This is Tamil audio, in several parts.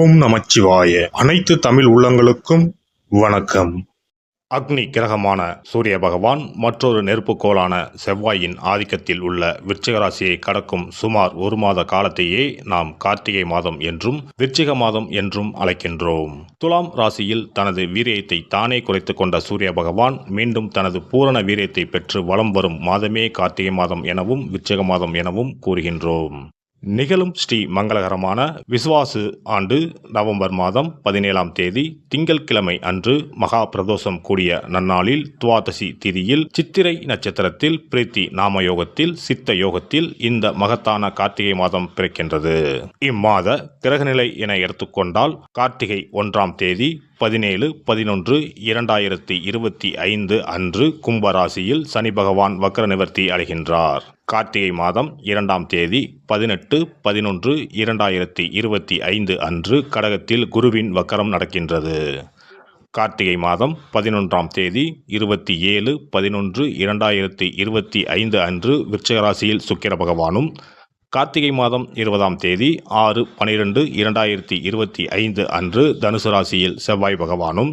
ஓம் நமச்சிவாய. அனைத்து தமிழ் உள்ளங்களுக்கும் வணக்கம். அக்னி கிரகமான சூரிய பகவான் மற்றொரு நெருப்புக்கோளான செவ்வாயின் ஆதிக்கத்தில் உள்ள விருச்சிகராசியை கடக்கும் சுமார் ஒரு மாத காலத்தையே நாம் கார்த்திகை மாதம் என்றும் விருச்சிக மாதம் என்றும் அழைக்கின்றோம். துலாம் ராசியில் தனது வீரியத்தை தானே குறைத்து கொண்ட சூரிய பகவான் மீண்டும் தனது பூரண வீரியத்தை பெற்று வலம் வரும் மாதமே கார்த்திகை மாதம் எனவும் விருச்சிக மாதம் எனவும் கூறுகின்றோம். நிகழும் ஸ்ரீ மங்களகரமான விசுவாசு ஆண்டு நவம்பர் மாதம் பதினேழாம் தேதி திங்கட்கிழமை அன்று மகா பிரதோஷம் கூடிய நன்னாளில் துவாதசி திதியில் சித்திரை நட்சத்திரத்தில் பிரீத்தி நாம யோகத்தில் சித்த யோகத்தில் இந்த மகத்தான கார்த்திகை மாதம் பிறக்கின்றது. இம்மாத கிரகநிலை என எடுத்துக்கொண்டால் கார்த்திகை ஒன்றாம் தேதி பதினேழு பதினொன்று இரண்டாயிரத்தி இருபத்தி ஐந்து அன்று கும்பராசியில் சனி பகவான் வக்ர நிவர்த்தி அடைகின்றார். கார்த்திகை மாதம் இரண்டாம் தேதி பதினெட்டு பதினொன்று இரண்டாயிரத்தி இருபத்தி ஐந்து அன்று கடகத்தில் குருவின் வக்கரம் நடக்கின்றது. கார்த்திகை மாதம் பதினொன்றாம் தேதி இருபத்தி ஏழு பதினொன்று இரண்டாயிரத்தி இருபத்தி ஐந்து அன்று விருச்சிகராசியில் சுக்கிர பகவானும் கார்த்திகை மாதம் இருபதாம் தேதி ஆறு பனிரெண்டு இரண்டாயிரத்தி இருபத்தி ஐந்து அன்று தனுசு ராசியில் செவ்வாய் பகவானும்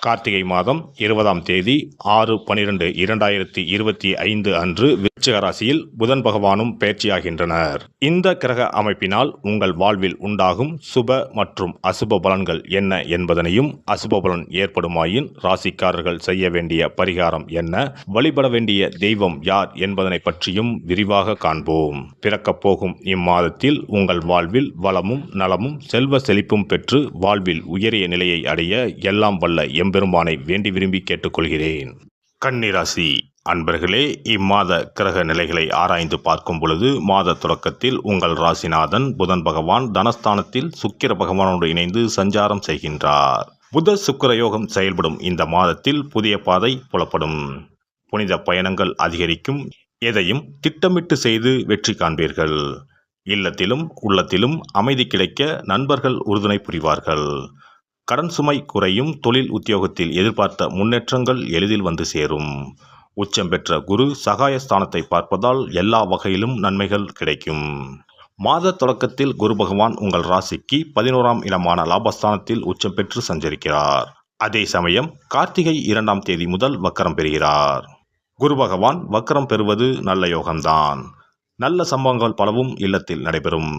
கார்த்திகை மாதம் இருபதாம் தேதி ஆறு பனிரெண்டு இரண்டாயிரத்தி இருபத்தி ஐந்து அன்று விருச்சிக ராசியில் புதன் பகவானும் பயிற்சியாகின்றனர். இந்த கிரக அமைப்பினால் உங்கள் வாழ்வில் உண்டாகும் சுப மற்றும் அசுப பலன்கள் என்ன என்பதனையும் அசுப பலன் ஏற்படுமாயின் ராசிக்காரர்கள் செய்ய வேண்டிய பரிகாரம் என்ன வழிபட வேண்டிய தெய்வம் யார் என்பதனை பற்றியும் விரிவாக காண்போம். பிறக்கப் போகும் இம்மாதத்தில் உங்கள் வாழ்வில் வளமும் நலமும் செல்வ செழிப்பும் பெற்று வாழ்வில் உயரிய நிலையை அடைய எல்லாம் வல்ல எம்பெருமானை வேண்டி விரும்பி கேட்டுக்கொள்கிறேன். கன்னிராசி அன்பர்களே இம்மாத கிரக நிலைகளை ஆராய்ந்து பார்க்கும் பொழுது மாத தொடக்கத்தில் உங்கள் ராசிநாதன் புதன் பகவான் தனஸ்தானத்தில் சுக்கிர பகவானோடு இணைந்து சஞ்சாரம் செய்கின்றார். புத சுக்கிர யோகம் செயல்படும் இந்த மாதத்தில் புதிய பாதை புலப்படும். புனித பயணங்கள் அதிகரிக்கும். எதையும் திட்டமிட்டு செய்து வெற்றி காண்பீர்கள். இல்லத்திலும் உள்ளத்திலும் அமைதி கிடைக்க நண்பர்கள் உறுதுணை புரிவார்கள். கடன் சுமை குறையும் தொழில் உத்தியோகத்தில் எதிர்பார்த்த முன்னேற்றங்கள் எளிதில் வந்து சேரும். உச்சம் பெற்ற குரு சகாயஸ்தானத்தை பார்ப்பதால் எல்லா வகையிலும் நன்மைகள் கிடைக்கும். மாத தொடக்கத்தில் குரு பகவான் உங்கள் ராசிக்கு பதினோராம் இடமான லாபஸ்தானத்தில் உச்சம் பெற்று சஞ்சரிக்கிறார். அதே சமயம் கார்த்திகை இரண்டாம் தேதி முதல் வக்கரம் பெறுகிறார். குரு பகவான் வக்கரம் பெறுவது நல்ல யோகம்தான். நல்ல சம்பவங்கள் பலவும் இல்லத்தில் நடைபெறும்.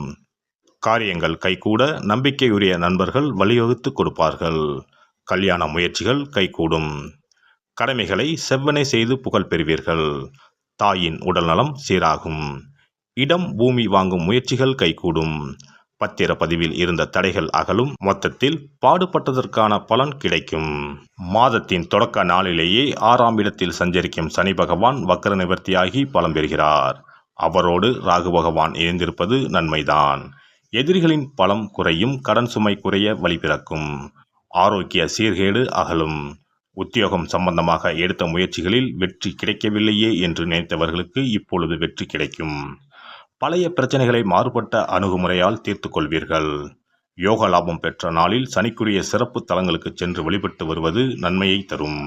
காரியங்கள் கைகூட நம்பிக்கையுரிய நண்பர்கள் வழிவகுத்து கொடுப்பார்கள். கல்யாண முயற்சிகள் கைகூடும். கடமைகளை செவ்வனை செய்து புகழ் பெறுவீர்கள். தாயின் உடல்நலம் சீராகும். இடம் பூமி வாங்கும் முயற்சிகள் கைகூடும். பத்திர பதிவில் இருந்த தடைகள் அகலும். மொத்தத்தில் பாடுபட்டதற்கான பலன் கிடைக்கும். மாதத்தின் தொடக்க நாளிலேயே ஆறாம் இடத்தில் சஞ்சரிக்கும் சனி பகவான் வக்கர நிவர்த்தியாகி பலம் பெறுகிறார். அவரோடு ராகு பகவான் இணைந்திருப்பது நன்மைதான். எதிரிகளின் பலம் குறையும் கடன் சுமை குறைய வழிபிறக்கும் ஆரோக்கிய சீர்கேடு அகலும். உத்தியோகம் சம்பந்தமாக எடுத்த முயற்சிகளில் வெற்றி கிடைக்கவில்லையே என்று நினைத்தவர்களுக்கு இப்பொழுது வெற்றி கிடைக்கும். பழைய பிரச்சனைகளை மாறுபட்ட அணுகுமுறையால் தீர்த்து கொள்வீர்கள். யோக லாபம் பெற்ற நாளில் சனிக்குரிய சிறப்பு தலங்களுக்கு சென்று வழிபட்டு வருவது நன்மையை தரும்.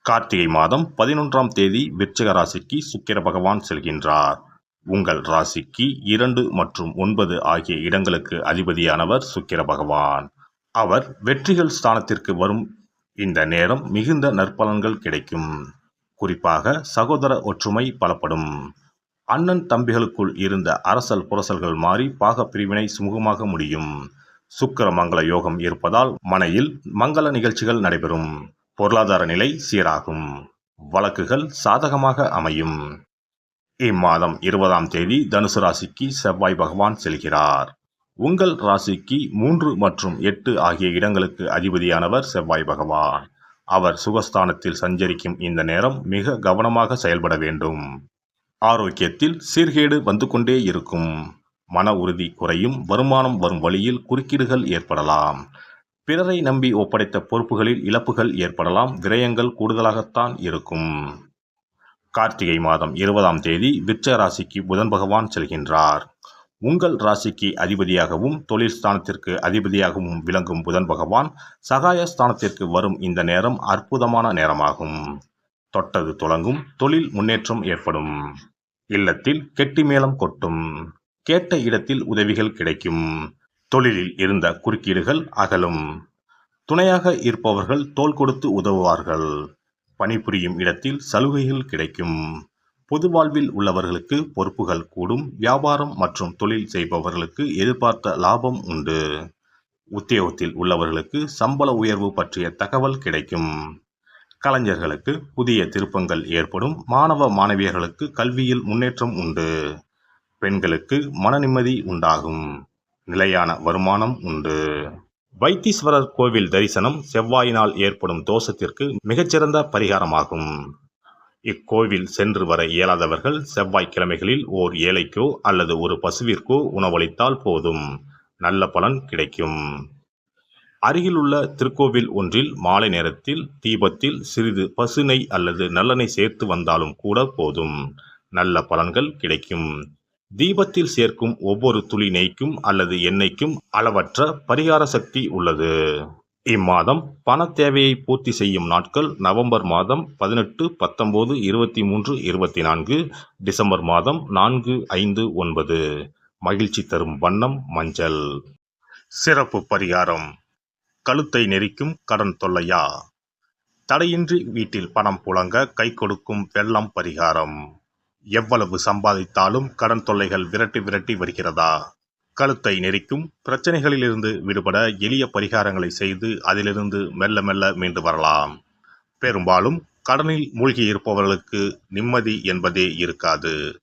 கார்த்திகை மாதம் பதினொன்றாம் தேதி விருச்சிக ராசிக்கு சுக்கிர பகவான் செல்கின்றார். உங்கள் ராசிக்கு இரண்டு மற்றும் ஒன்பது ஆகிய இடங்களுக்கு அதிபதியானவர் சுக்கிர பகவான். அவர் வெற்றிகள் ஸ்தானத்திற்கு வரும் இந்த நேரம் மிகுந்த நற்பலன்கள் கிடைக்கும். குறிப்பாக சகோதர ஒற்றுமை பலப்படும். அண்ணன் தம்பிகளுக்குள் இருந்த அரசல் புரசல்கள் மாறி பாக பிரிவினை சுமூகமாக முடியும். சுக்கர மங்கள யோகம் இருப்பதால் மனையில் மங்கள நிகழ்ச்சிகள் நடைபெறும். பொருளாதார நிலை சீராகும். வழக்குகள் சாதகமாக அமையும். இம்மாதம் இருபதாம் தேதி தனுசு ராசிக்கு செவ்வாய் பகவான் செல்கிறார். உங்கள் ராசிக்கு மூன்று மற்றும் எட்டு ஆகிய இடங்களுக்கு அதிபதியானவர் செவ்வாய் பகவான். அவர் சுகஸ்தானத்தில் சஞ்சரிக்கும் இந்த நேரம் மிக கவனமாக செயல்பட வேண்டும். ஆரோக்கியத்தில் சீர்கேடு வந்து கொண்டே இருக்கும். மன உறுதி குறையும் வருமானம் வரும் வழியில் குறுக்கீடுகள் ஏற்படலாம். பிறரை நம்பி ஒப்படைத்த பொறுப்புகளில் இழப்புகள் ஏற்படலாம் விரயங்கள் கூடுதலாகத்தான் இருக்கும். கார்த்திகை மாதம் இருபதாம் தேதி விருச்ச ராசிக்கு புதன் பகவான் செல்கின்றார். உங்கள் ராசிக்கு அதிபதியாகவும் தொழில் ஸ்தானத்திற்கு அதிபதியாகவும் விளங்கும் புதன் பகவான் சகாய ஸ்தானத்திற்கு வரும் இந்த நேரம் அற்புதமான நேரமாகும். தொட்டது தொடங்கும் தொழில் முன்னேற்றம் ஏற்படும். இல்லத்தில் கெட்டி மேளம் கொட்டும். கேட்ட இடத்தில் உதவிகள் கிடைக்கும். தொழிலில் இருந்த குறுக்கீடுகள் அகலும். துணையாக இருப்பவர்கள் தோள் கொடுத்து உதவுவார்கள். பணிபுரியும் இடத்தில் சலுகைகள் கிடைக்கும். பொது வாழ்வில் உள்ளவர்களுக்கு பொறுப்புகள் கூடும். வியாபாரம் மற்றும் தொழில் செய்பவர்களுக்கு எதிர்பார்த்த லாபம் உண்டு. உத்தியோகத்தில் உள்ளவர்களுக்கு சம்பள உயர்வு பற்றிய தகவல் கிடைக்கும். கலைஞர்களுக்கு புதிய திருப்பங்கள் ஏற்படும். மாணவ மாணவியர்களுக்கு கல்வியில் முன்னேற்றம் உண்டு. பெண்களுக்கு மன நிம்மதி உண்டாகும். நிலையான வருமானம் உண்டு. வைத்தீஸ்வரர் கோவில் தரிசனம் செவ்வாயினால் ஏற்படும் தோஷத்திற்கு மிகச்சிறந்த பரிகாரமாகும். இக்கோவில் சென்று வர இயலாதவர்கள் செவ்வாய்க்கிழமைகளில் ஓர் ஏழைக்கோ அல்லது ஒரு பசுவிற்கோ உணவளித்தால் போதும். நல்ல பலன் கிடைக்கும். அருகிலுள்ள திருக்கோவில் ஒன்றில் மாலை நேரத்தில் தீபத்தில் சிறிது பசுனை அல்லது நல்லெண்ணெய் சேர்த்து வந்தாலும் கூட போதும். நல்ல பலன்கள் கிடைக்கும். தீபத்தில் சேர்க்கும் ஒவ்வொரு துளி நெய்க்கும் அல்லது எண்ணெய்க்கும் அளவற்ற பரிகார சக்தி உள்ளது. இம்மாதம் பண தேவையை பூர்த்தி செய்யும் நாட்கள் நவம்பர் மாதம் பதினெட்டு பத்தொம்போது இருபத்தி மூன்று இருபத்தி நான்கு டிசம்பர் மாதம் நான்கு ஐந்து ஒன்பது. மகிழ்ச்சி தரும் வண்ணம் மஞ்சள். சிறப்பு பரிகாரம். கழுத்தை நெரிக்கும் கடன் தொல்லையா? தடையின்றி வீட்டில் பணம் புழங்க கை கொடுக்கும் வெள்ளம் பரிகாரம். எவ்வளவு சம்பாதித்தாலும் கடன் தொல்லைகள் விரட்டி விரட்டி வருகிறதா? கழுத்தை நெரிக்கும் பிரச்சனைகளிலிருந்து விடுபட எளிய பரிகாரங்களை செய்து அதிலிருந்து மெல்ல மெல்ல மீண்டு வரலாம். பெரும்பாலும் கடனில் மூழ்கி இருப்பவர்களுக்கு நிம்மதி என்பதே இருக்காது.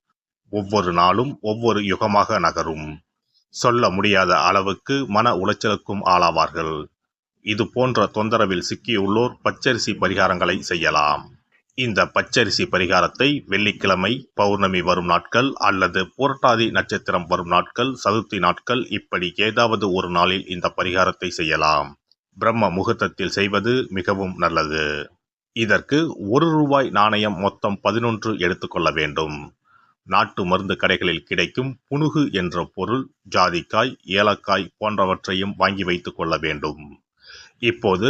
ஒவ்வொரு நாளும் ஒவ்வொரு யுகமாக நகரும். சொல்ல முடியாத அளவுக்கு மன உளைச்சலுக்கும் ஆளாவார்கள். இது போன்ற தொந்தரவில் சிக்கியுள்ளோர் பச்சரிசி பரிகாரங்களை செய்யலாம். இந்த பச்சரிசி பரிகாரத்தை வெள்ளிக்கிழமை பௌர்ணமி வரும் நாட்கள் அல்லது புரட்டாதி நட்சத்திரம் வரும் நாட்கள் சதுர்த்தி நாட்கள் இப்படி ஏதாவது ஒரு நாளில் இந்த பரிகாரத்தை செய்யலாம். பிரம்ம முகூர்த்தத்தில் செய்வது மிகவும் நல்லது. இதற்கு ஒரு ரூபாய் நாணயம் மொத்தம் பதினொன்று எடுத்துக்கொள்ள வேண்டும். நாட்டு மருந்து கடைகளில் கிடைக்கும் புனுகு என்ற பொருள் ஜாதிக்காய் ஏலக்காய் போன்றவற்றையும் வாங்கி வைத்துக் கொள்ள வேண்டும். இப்போது